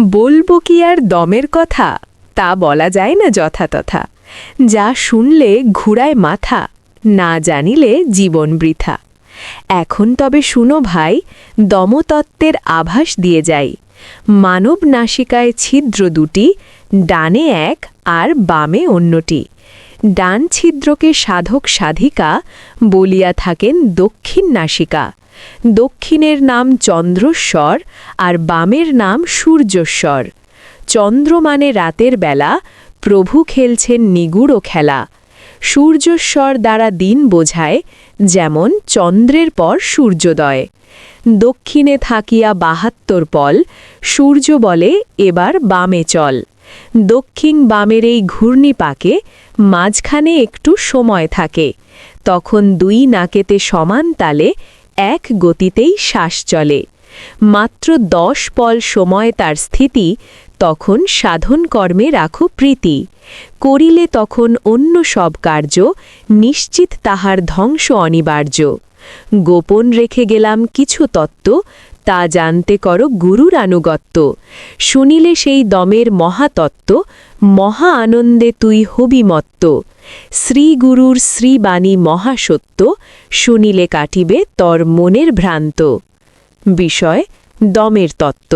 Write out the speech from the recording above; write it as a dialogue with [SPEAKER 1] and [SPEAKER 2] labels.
[SPEAKER 1] বলব কি আর দমের কথা? তা বলা যায় না যথাতথা। যা শুনলে ঘুরায় মাথা, না জানিলে জীবন বৃথা। এখন তবে শুনো ভাই, দমতত্ত্বের আভাস দিয়ে যাই। মানব নাসিকায় ছিদ্র দুটি, ডানে এক আর বামে অন্যটি। ডান ছিদ্রকে সাধক সাধিকা বলিয়া থাকেন দক্ষিণ নাসিকা। দক্ষিণের নাম চন্দ্রস্বর আর বামের নাম সূর্যস্বর। চন্দ্র মানে রাতের বেলা, প্রভু খেলছেন নিগুড়ো খেলা। সূর্যস্বর দ্বারা দিন বোঝায়, যেমন চন্দ্রের পর সূর্যোদয়। দক্ষিণে থাকিয়া বাহাত্তর পল, সূর্য বলে এবার বামে চল। দক্ষিণ বামের এই ঘূর্ণিপাকে মাঝখানে একটু সময় থাকে। তখন দুই নাকেতে সমান তালে এক গতিতেই শ্বাস চলে। মাত্র দশ পল সময় তার স্থিতি, তখন সাধন কর্মে রাখো প্রীতি। করিলে তখন অন্য সব কার্য, নিশ্চিত তাহার ধ্বংস অনিবার্য। গোপন রেখে গেলাম কিছু তত্ত্ব, তা জানতে করো গুরুর আনুগত্য। শুনিলে সেই দমের মহাতত্ত্ব, মহা আনন্দে তুই হবিমত্ত শ্রীগুরুর শ্রীবাণী মহাসত্য, শুনিলে কাটিবে তর মনের ভ্রান্ত। বিষয় দমের তত্ত্ব।